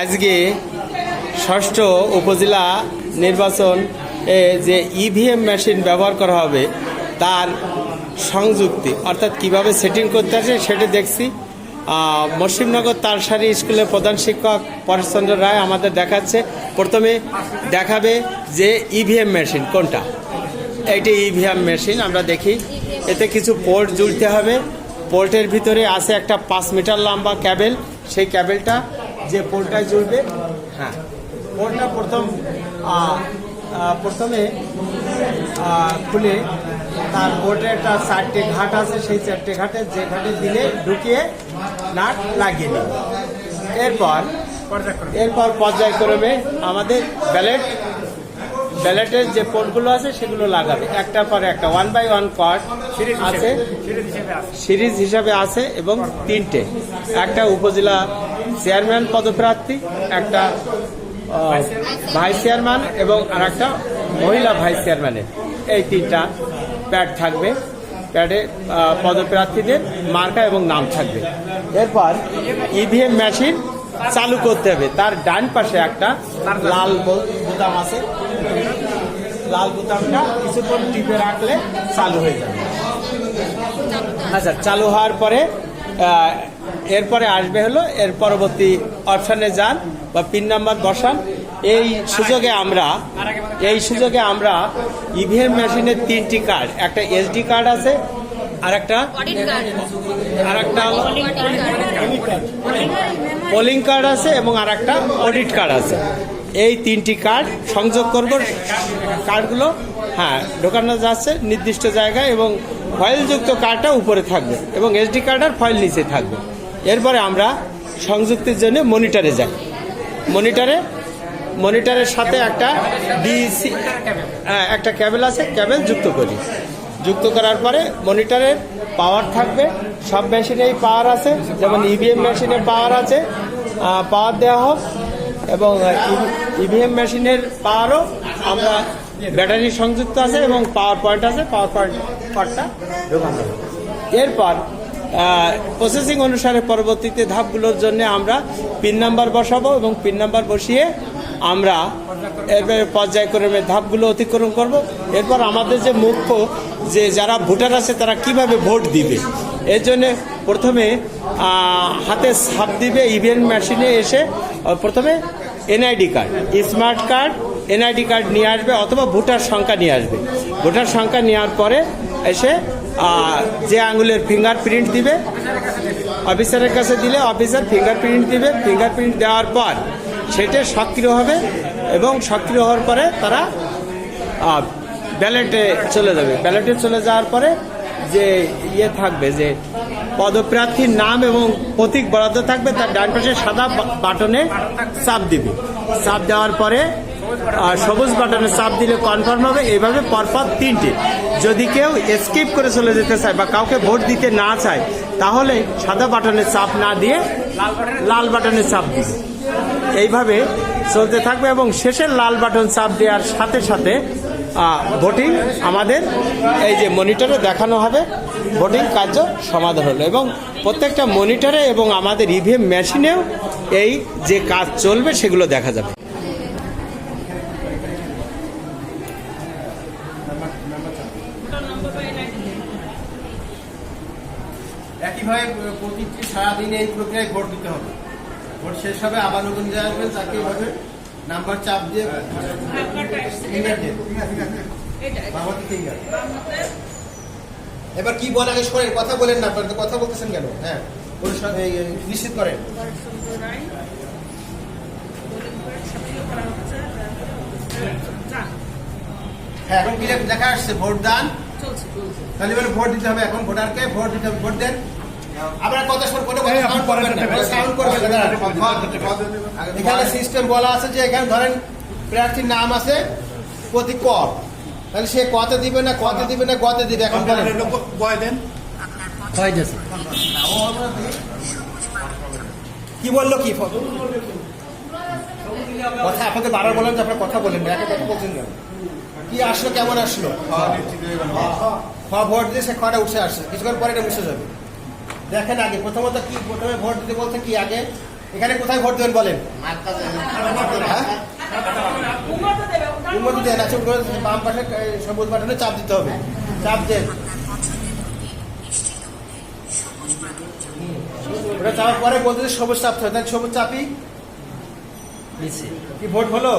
আজকে ষষ্ঠ উপজেলা নির্বাচন এ যে ইভিএম মেশিন ব্যবহার করা হবে, তার সংযুক্তি, অর্থাৎ কীভাবে সেটিং করতে আসে সেটা দেখছি। মসিমনগর তারসারি স্কুলের প্রধান শিক্ষক পরেশচন্দ্র রায় আমাদের দেখাচ্ছে। প্রথমে দেখাবে যে ইভিএম মেশিন কোনটা। এইটি ইভিএম মেশিন আমরা দেখি। এতে কিছু পোর্ট জুড়তে হবে। পোর্টের ভিতরে আছে একটা পাঁচ মিটার লম্বা ক্যাবেল সেই ক্যাবেলটা যে পোর্টটায় জুড়বে হ্যাঁ পোলটা প্রথম প্রথমে খুলে তার বোর্ডে একটা চারটে ঘাট আছে সেই চারটে ঘাটে যে ঘাটে দিলে ঢুকিয়ে নাট লাগিয়ে নেবে এরপর এরপর পর্যায়ক্রমে আমাদের ব্যালেট ব্যালেটের যে পোর্টগুলো আছে সেগুলো লাগাবে। একটার পর একটা ওয়ান বাই ওয়ান কট আছে। সিরিজ হিসাবে আছে এবং তিনটে। একটা উপজেলা চেয়ারম্যান পদপ্রার্থী, একটা ভাইস চেয়ারম্যান এবং আর একটা মহিলা ভাইস চেয়ারম্যানের। এই তিনটা প্যাড থাকবে। প্যাডে পদপ্রার্থীদের মার্কা এবং নাম থাকবে। এরপর ইভিএম মেশিন চালু করতে হবে। তার ডান পাশে একটা লাল বোতাম আছে। লাল বোতামটা কিছুক্ষণ টিপে রাখলে চালু হয়ে যাবে। আচ্ছা চালু হওয়ার পরে এরপরে আসবে হলো এর পরবর্তী অপশানে যান বা পিন নাম্বার বসান। এই সুযোগে আমরা এই সুযোগে আমরা ইভিএম মেশিনের তিনটি কার্ড একটা এসডি কার্ড আছে আর একটা আর একটা পোলিং কার্ড আছে এবং আর একটা অডিট কার্ড আছে। এই তিনটি কার্ড সংযোগ করব। কার্ডগুলো হ্যাঁ ঢোকানো যাচ্ছে নির্দিষ্ট জায়গায় এবং ফয়েলযুক্ত কার্ডটা উপরে থাকবে এবং এসডি কার্ড আর ফয়েল নিচে থাকবে। এরপরে আমরা সংযুক্তির জন্য মনিটরে যাই। মনিটরে, মনিটরের সাথে একটা ডিসি হ্যাঁ একটা ক্যাবেল আছে, ক্যাবেল যুক্ত করি। যুক্ত করার পরে মনিটরের পাওয়ার থাকবে। সব মেশিনেই পাওয়ার আছে, যেমন ইভিএম মেশিনে পাওয়ার আছে পাওয়ার দেওয়া হোক, এবং ইভিএম মেশিনের পাওয়ারও আমরা ব্যাটারি সংযুক্ত আছে এবং পাওয়ার পয়েন্ট আছে, পাওয়ার পয়েন্ট পার্টটা এরপর প্রসেসিং অনুসারে পরবর্তীতে ধাপগুলোর জন্য আমরা পিন নাম্বার বসাবো এবং পিন নাম্বার বসিয়ে আমরা এরপরে পর্যায়ক্রমে ধাপগুলো অতিক্রম করব। এরপর আমাদের যে মুখ্য যে যারা ভোটার আছে, তারা কীভাবে ভোট দিবে? এর জন্য প্রথমে হাতে ছাপ দিবে ইভিএম মেশিনে এসে প্রথমে NID card smart card NID card নিয়ে আসবে অথবা ভোটার সংখ্যা নিয়ে আসবে। ভোটার সংখ্যা নেওয়ার পরে এসে যে আঙুলের ফিঙ্গারপ্রিন্ট দিবে অফিসারের কাছে দিলে অফিসার ফিঙ্গারপ্রিন্ট দিবে। ফিঙ্গারপ্রিন্ট দেওয়ার পর সেটা সক্রিয় হবে এবং সক্রিয় হওয়ার পরে তারা ব্যালেটে চলে যাবে। ব্যালেটে চলে যাওয়ার পরে যে ইয়ে থাকবে, যে পদপ্রার্থীর নাম এবং প্রতীক বরাদ্দ থাকবে, তার ডান পাশে সাদা বাটনে চাপ দিবে। চাপ দেওয়ার পরে সবুজ বাটনে চাপ দিলে কনফার্ম হবে। এইভাবে পরপর তিনটে। যদি কেউ স্কিপ করে চলে যেতে চায় বা কাউকে ভোট দিতে না চায় তাহলে সাদা বাটনে চাপ না দিয়ে লাল বাটনে চাপ দিবে এইভাবে চলতে থাকবে এবং শেষের লাল বাটন চাপ দেওয়ার সাথে সাথে ভোটিং আমাদের এই যে মনিটরে দেখানো হবে। ভোটিং কার্য সমাধান হলো এবং প্রত্যেকটা মনিটরে এবং আমাদের ইভিএম মেশিনেও এই যে কাজ চলবে সেগুলো দেখা যাবে। একইভাবে প্রতিটি সারাদিন এই প্রক্রিয়ায় ভোট দিতে হবে। ভোট শেষ হবে আবার নতুন যে আসবেন তাকে এইভাবে নাম্বার চাপ দিয়ে দিয়ে। বাবাকে ফিঙ্গার এবার কি বলে আগে শোনেন কথা বলেন না আপনারা তো কথা বলতেছেন কেন? হ্যাঁ নিশ্চিত করেন। হ্যাঁ এখন কি দেখা আসছে ভোট দান তাহলে এবার ভোট দিতে হবে এখন ভোটারকে ভোট দিতে হবে ভোট দেন। আপনারা কথা শুন কোনো সাউন্ড করবেন? না সাউন্ড করবেন। না এখানে সিস্টেম বলা আছে যে এখানে ধরেন প্রার্থীর নাম আছে প্রতি ক। তাহলে সে কতে দিবে না কতে দিবে না গতে দিবে? এখন বলেন। কি বলল কি? কথা আপনাকে বারবার যে আপনার কথা বলেন না একটা কথা বলছেন কেন? কি আসলো, কেমন আসলো? খ ভোট দিয়ে সে খটা উঠে আসছে। কিছুক্ষণ পরে এটা মুছে যাবে। দেখেন আগে, প্রথমত কি, প্রথমে ভোট দিতে বলছে কি আগে? এখানে কোথায় ভোট দেবেন বলেন? হ্যাঁ? উন্নতি দেন আছে বাম পাশে সবুজ বাটনে চাপ দিতে হবে। চাপ দেন। ওটা চাপার পরে বলতে সবুজ চাপতে হবে সবুজ চাপি কি ভোট হলো?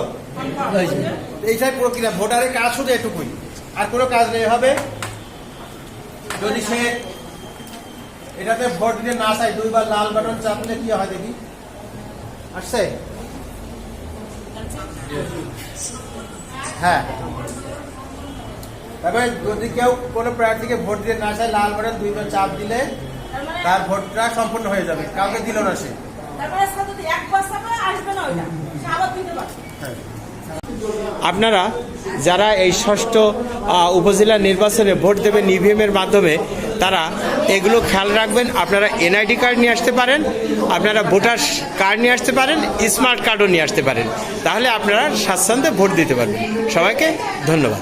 এইটাই প্রক্রিয়া ভোটারের কাজ শুধু এটুকুই। আর কোনো কাজ নেই হবে? যদি সে এটাতে ভোট দিতে না চায় দুইবার লাল বাটন চাপলে কি হয় দেখি? আসছে? হ্যাঁ। তবে যদি কেউ কোনো প্রার্থীকে ভোট দিতে না চায় লাল বাটন দুইবার চাপ দিলে তার ভোটটা সম্পূর্ণ হয়ে যাবে। কাউকে দিল না সে। তারপরে আসবে না আবার দিতে পারবে। আপনারা যারা এই ষষ্ঠ উপজেলা নির্বাচনে ভোট দেবেন ইভিএমের মাধ্যমে, তারা এগুলো খেয়াল রাখবেন। আপনারা এনআইডি কার্ড নিয়ে আসতে পারেন, আপনারা ভোটার কার্ড নিয়ে আসতে পারেন স্মার্ট কার্ডও নিয়ে আসতে পারেন। তাহলে আপনারা স্বাচ্ছন্দ্যে ভোট দিতে পারবেন। সবাইকে ধন্যবাদ।